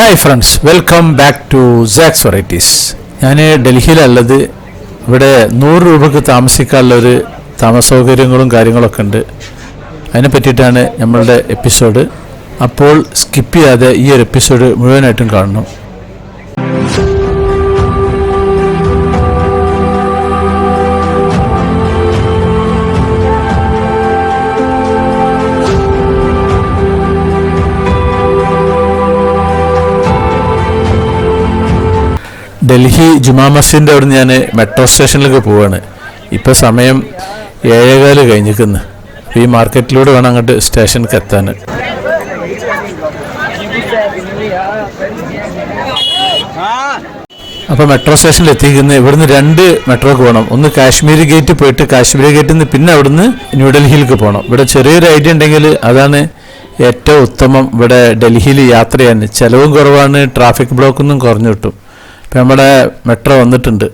Hi friends welcome back to സാക്സ് varieties ഞാൻ ഡൽഹിയിലുള്ളത്. ഇവിടെ നൂറ് രൂപക്ക് താമസിക്കാനുള്ള ഒരു താമസ സൗകര്യങ്ങളും കാര്യങ്ങളൊക്കെ ഉണ്ട്. അതിനെ പറ്റിയിട്ടാണ് നമ്മളുടെ എപ്പിസോഡ് അപ്പോൾ സ്കിപ്പ് ചെയ്യാതെ ഈ ഒരു എപ്പിസോഡ് മുഴുവനായിട്ടും കാണണം. ഡൽഹി ജുമാ മസ്ജിദിന്റെ അവിടെ ഞാൻ മെട്രോ സ്റ്റേഷനിലേക്ക് പോവാണ്. ഇപ്പോൾ സമയം ഏഴേകാൽ കഴിഞ്ഞിരിക്കുന്നു. ഈ മാർക്കറ്റിലൂടെ വേണം അങ്ങോട്ട് സ്റ്റേഷനിലേക്ക് എത്താൻ അപ്പോൾ മെട്രോ സ്റ്റേഷനിൽ എത്തിക്കുന്നത് ഇവിടുന്ന് രണ്ട് മെട്രോക്ക് പോകണം ഒന്ന് കാശ്മീർ ഗേറ്റ് പോയിട്ട് കാശ്മീർ ഗേറ്റിൽ നിന്ന് പിന്നെ അവിടുന്ന് ന്യൂഡൽഹിയിലേക്ക് പോകണം ഇവിടെ ചെറിയൊരു ഐഡിയ ഉണ്ടെങ്കിൽ അതാണ് ഏറ്റവും ഉത്തമം. ഇവിടെ ഡൽഹിയിൽ യാത്ര ചെയ്യാൻ. ചിലവും കുറവാണ് ട്രാഫിക് ബ്ലോക്കൊന്നും കുറഞ്ഞു കിട്ടും. ഇപ്പം നമ്മുടെ മെട്രോ വന്നിട്ടുണ്ട്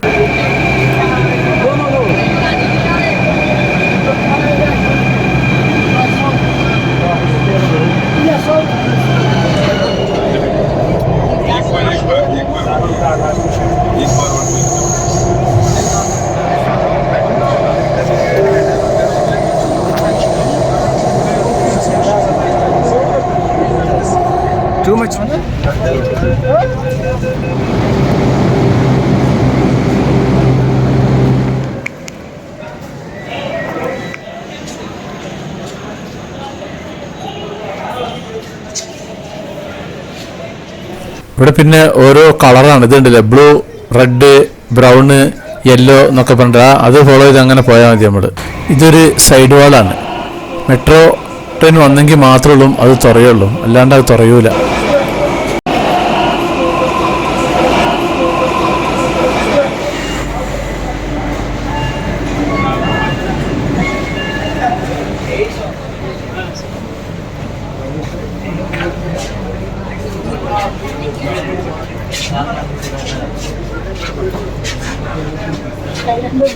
Too much. ഇവിടെ പിന്നെ ഓരോ കളറാണ്. ഇതുണ്ടല്ലേ ബ്ലൂ റെഡ് ബ്രൗണ് യെല്ലോ എന്നൊക്കെ പറഞ്ഞിട്ട്. അത് ഫോളോ ചെയ്ത് അങ്ങനെ പോയാൽ മതി നമ്മൾ ഇതൊരു സൈഡ് വാളാണ് മെട്രോ ട്രെയിൻ വന്നെങ്കിൽ മാത്രമേ ഉള്ളൂ അത് തുറയുള്ളൂ. അല്ലാണ്ട് അത് തുറയൂല.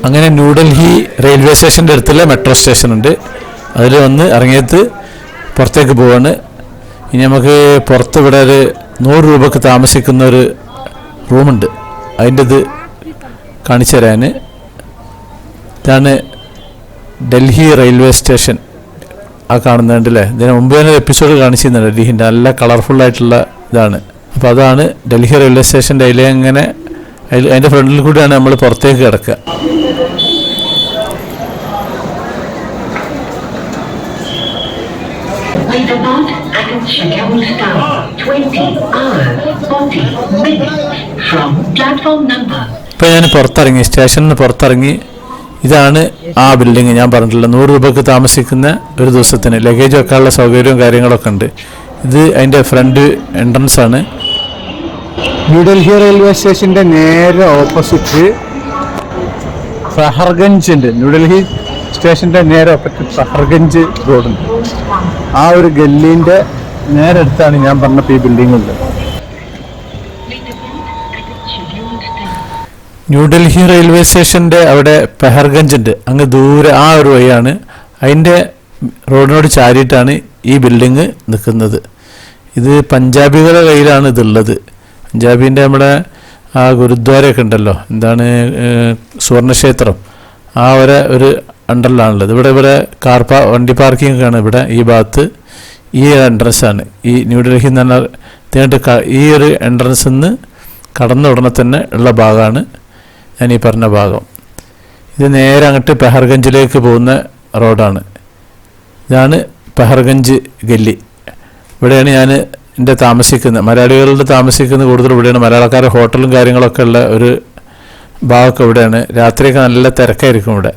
അങ്ങനെ ന്യൂഡൽഹി റെയിൽവേ സ്റ്റേഷന്റെ അടുത്തുള്ള മെട്രോ സ്റ്റേഷൻ ഉണ്ട്. അതിൽ വന്ന് ഇറങ്ങിയത് പുറത്തേക്ക് പോവാണ്. ഇനി നമുക്ക് പുറത്ത് ഇവിടെ ഒരു നൂറ് രൂപക്ക് താമസിക്കുന്ന ഒരു റൂമുണ്ട്. അതിന്റെ ഇത് കാണിച്ചു തരാൻ ഇതാണ് ഡൽഹി റെയിൽവേ സ്റ്റേഷൻ ആ കാണുന്നുണ്ടല്ലേ ഇതിന് മുമ്പ് തന്നെ ഒരു എപ്പിസോഡ് കാണിച്ചിരുന്നുണ്ട് ഡൽഹിന്റെ നല്ല കളർഫുള്ളായിട്ടുള്ള ഇതാണ്. അപ്പോൾ അതാണ് ഡൽഹി റെയിൽവേ സ്റ്റേഷന്റെ അതിലെ അങ്ങനെ അതിൽ അതിന്റെ ഫ്രണ്ടിൽ കൂടിയാണ് നമ്മൾ പുറത്തേക്ക് കിടക്കുക. ഇപ്പം depart at scheduled time 20 hours 40 minutes from platform number. ഇപ്പോൾ ഞാൻ പുറത്തിറങ്ങി സ്റ്റേഷനിൽ നിന്ന് പുറത്തിറങ്ങി. ഇതാണ് ആ ബിൽഡിങ് ഞാൻ പറഞ്ഞിട്ടുള്ളത് നൂറ് രൂപക്ക് താമസിക്കുന്ന ഒരു ദിവസത്തിന്. ലഗേജ് വെക്കാനുള്ള സൗകര്യവും കാര്യങ്ങളൊക്കെ ഉണ്ട്. ഇത് അതിന്റെ ഫ്രണ്ട് എൻട്രൻസ് ആണ്. ന്യൂഡൽഹി റെയിൽവേ സ്റ്റേഷന്റെ നേരെ ഓപ്പോസിറ്റ് സഹർഗഞ്ച് ഉണ്ട് ന്യൂഡൽഹി സ്റ്റേഷന്റെ നേരെ ഓപ്പോസിറ്റ് സഹർഗഞ്ച് റോഡുണ്ട്. ആ ഒരു ഗല്ലീന്റെ നേരെ അടുത്താണ് ഞാൻ പറഞ്ഞപ്പോൾ ഈ ബിൽഡിംഗ് ഉണ്ട് ന്യൂഡൽഹി റെയിൽവേ സ്റ്റേഷന്റെ അവിടെ പെഹർഗഞ്ച് ഉണ്ട് അങ്ങ് ദൂരെ ആ ഒരു വഴിയാണ് അതിന്റെ റോഡിനോട് ചാരിയിട്ടാണ് ഈ ബിൽഡിങ് നിൽക്കുന്നത്. ഇത് പഞ്ചാബികളുടെ കയ്യിലാണ് ഇതുള്ളത്. പഞ്ചാബിന്റെ നമ്മുടെ ആ ഗുരുദ്വാരയൊക്കെ ഉണ്ടല്ലോ. എന്താണ് സുവർണക്ഷേത്രം. ആ ഒരു ഒരു അണ്ടറിലാണുള്ളത്. ഇവിടെ ഇവിടെ കാർ പാ വണ്ടി പാർക്കിംഗ് ആണ് ഇവിടെ ഈ ഭാഗത്ത്. ഈ എൻട്രൻസാണ് ഈ ന്യൂഡൽഹി എന്ന് പറഞ്ഞാൽ ഇതിനായിട്ട് ഈ ഒരു എൻട്രൻസിൽ നിന്ന് കടന്ന ഉടനെ തന്നെ ഉള്ള ഭാഗമാണ് ഞാൻ ഈ പറഞ്ഞ ഭാഗം. ഇത് നേരെ അങ്ങോട്ട് പെഹർഗഞ്ചിലേക്ക് പോകുന്ന റോഡാണ്. ഇതാണ് പെഹർഗഞ്ച് ഗല്ലി. ഇവിടെയാണ് ഞാൻ എന്റെ താമസിക്കുന്ന മലയാളികളുടെ താമസിക്കുന്ന കൂടുതൽ ഇവിടെയാണ്. മലയാളക്കാരെ ഹോട്ടലും കാര്യങ്ങളൊക്കെ ഉള്ള ഒരു ഭാഗമൊക്കെ ഇവിടെയാണ്. രാത്രിയൊക്കെ നല്ല തിരക്കായിരിക്കും ഇവിടെ.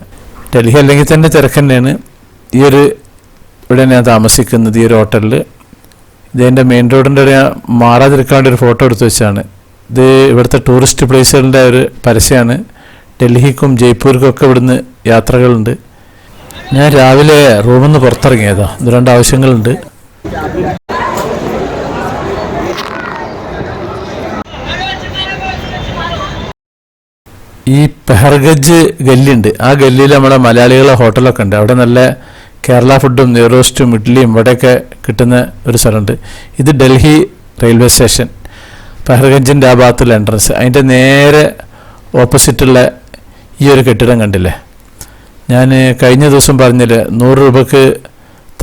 ഡൽഹി അല്ലെങ്കിൽ തന്നെ തിരക്ക് തന്നെയാണ്. ഈ ഒരു ഇവിടെ ഞാൻ താമസിക്കുന്നത് ഈ ഒരു ഹോട്ടലിൽ ഇതിന്റെ മെയിൻ റോഡിന്റെ ഞാൻ മാറാതിരിക്കാൻ വേണ്ടി ഒരു ഫോട്ടോ എടുത്തു വെച്ചാണ്. ഇത് ഇവിടുത്തെ ടൂറിസ്റ്റ് പ്ലേസുകളുടെ ഒരു പരസ്യമാണ്. ഡൽഹിക്കും ജയ്പൂർക്കും ഒക്കെ ഇവിടുന്ന് യാത്രകളുണ്ട്. ഞാൻ രാവിലെ റൂമിൽ നിന്ന് പുറത്തിറങ്ങിയതാണ് ഇത് രണ്ട് ആവശ്യങ്ങളുണ്ട്. ഈ പെഹർഗജ് ഗല്ലിയുണ്ട് ആ ഗല്ലിയിൽ നമ്മുടെ മലയാളികളെ ഹോട്ടലൊക്കെ ഉണ്ട് അവിടെ നല്ല കേരള ഫുഡും നെയ്റോസ്റ്റും ഇഡ്ഡലിയും ഇവിടെയൊക്കെ കിട്ടുന്ന ഒരു സ്ഥലമുണ്ട് ഇത് ഡൽഹി റെയിൽവേ സ്റ്റേഷൻ. പെഹർഗഞ്ചിന്റെ ആ ഭാഗത്തുള്ള എൻട്രൻസ്. അതിന്റെ നേരെ ഓപ്പോസിറ്റുള്ള ഈ ഒരു കെട്ടിടം കണ്ടില്ലേ? ഞാൻ കഴിഞ്ഞ ദിവസം പറഞ്ഞില്ലേ നൂറ് രൂപക്ക്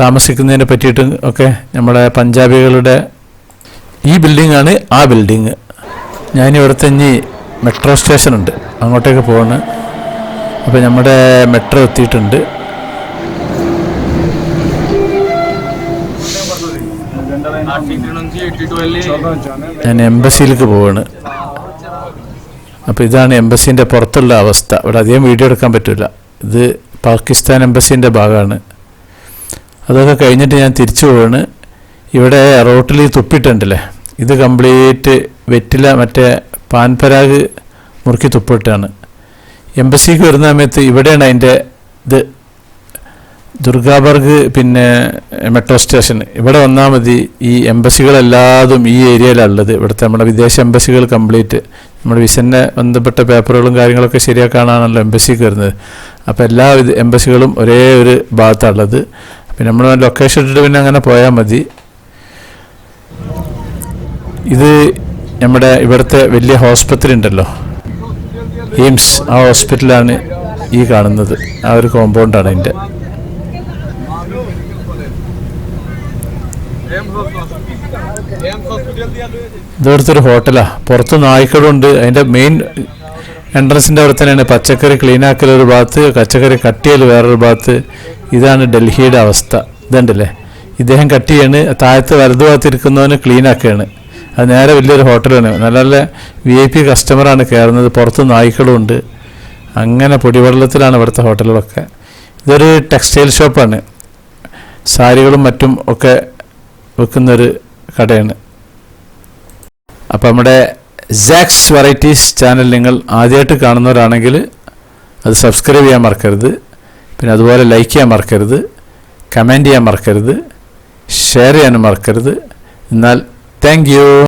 താമസിക്കുന്നതിനെ പറ്റിയിട്ടും ഒക്കെ നമ്മുടെ പഞ്ചാബികളുടെ ഈ ബിൽഡിങ്ങാണ് ആ ബിൽഡിങ്. ഞാനിവിടുത്തെ ഇനി മെട്രോ സ്റ്റേഷൻ ഉണ്ട് അങ്ങോട്ടേക്ക് പോവാണ്. അപ്പോൾ നമ്മുടെ മെട്രോ എത്തിയിട്ടുണ്ട്. ഞാൻ എംബസിയിലേക്ക് പോവാണ്. അപ്പോൾ ഇതാണ് എംബസീന്റെ പുറത്തുള്ള അവസ്ഥ. ഇവിടെ അധികം വീഡിയോ എടുക്കാൻ പറ്റില്ല ഇത് പാകിസ്ഥാൻ എംബസീന്റെ ഭാഗമാണ്. അതൊക്കെ കഴിഞ്ഞിട്ട് ഞാൻ തിരിച്ചു പോവാണ്. ഇവിടെ റോട്ടിൽ തുപ്പിട്ടുണ്ടല്ലേ ഇത് കംപ്ലീറ്റ് വെറ്റില മറ്റേ പാൻപരാഗ് മുറുക്കി തുപ്പിട്ടാണ് എംബസിക്ക് വരുന്ന സമയത്ത് ഇവിടെയാണ് അതിന്റെ ഇത്. ദുർഗാബർഗ് പിന്നെ മെട്രോ സ്റ്റേഷൻ. ഇവിടെ വന്നാൽ മതി. ഈ എംബസികളെല്ലാതും ഈ ഏരിയയിലുള്ളത്. ഇവിടുത്തെ നമ്മുടെ വിദേശ എംബസികൾ കംപ്ലീറ്റ്. നമ്മുടെ വിസനെ ബന്ധപ്പെട്ട പേപ്പറുകളും കാര്യങ്ങളൊക്കെ ശരിയാക്കാനാണല്ലോ എംബസിക്ക് വരുന്നത്. അപ്പോൾ എല്ലാ എംബസികളും ഒരേ ഒരു ഭാഗത്താണുള്ളത്. പിന്നെ നമ്മൾ ലൊക്കേഷൻ ഇട്ടിട്ട് പിന്നെ അങ്ങനെ പോയാൽ മതി. ഇത് നമ്മുടെ ഇവിടുത്തെ വലിയ ഹോസ്പിറ്റൽ ഉണ്ടല്ലോ എയിംസ് ആ ഹോസ്പിറ്റലാണ് ഈ കാണുന്നത്. ആ ഒരു കോമ്പൗണ്ടാണ് എന്റെ ഇതവിടുത്തെ ഹോട്ടലാണ് ഹോട്ടലാ. പുറത്ത് നായ്ക്കളുണ്ട്. അതിന്റെ മെയിൻ എൻട്രൻസിന്റെ അവിടെ തന്നെയാണ്. പച്ചക്കറി ക്ലീനാക്കൽ ഒരു ഭാഗത്ത് പച്ചക്കറി കട്ട് ചെയ്യൽ വേറൊരു ഭാഗത്ത്. ഇതാണ് ഡൽഹിയുടെ അവസ്ഥ. ഇതുണ്ടല്ലേ? ഇദ്ദേഹം കട്ട് ചെയ്യാണ്. താഴത്ത് വലതു ഭാഗത്ത് ഇരിക്കുന്നവന് ക്ലീൻ ആക്കുകയാണ്. അത് നേരെ വലിയൊരു ഹോട്ടലാണ്. നല്ല നല്ല വി ഐ പി കസ്റ്റമറാണ് കയറുന്നത്. പുറത്ത് നായ്ക്കളും ഉണ്ട്. അങ്ങനെ പൊടിവെള്ളത്തിലാണ് ഇവിടുത്തെ ഹോട്ടലുകളൊക്കെ. ഇതൊരു ടെക്സ്റ്റൈൽ ഷോപ്പാണ് സാരികളും മറ്റും ഒക്കെ വെക്കുന്നൊരു കടയാണ്. അപ്പോൾ നമ്മുടെ സാക്സ് വെറൈറ്റീസ് ചാനൽ നിങ്ങൾ ആദ്യമായിട്ട് കാണുന്നവരാണെങ്കിൽ അത് സബ്സ്ക്രൈബ് ചെയ്യാൻ മറക്കരുത്. പിന്നെ അതുപോലെ ലൈക്ക് ചെയ്യാൻ മറക്കരുത്. കമന്റ് ചെയ്യാൻ മറക്കരുത്. ഷെയർ ചെയ്യാനും മറക്കരുത്. എന്നാൽ Thank you.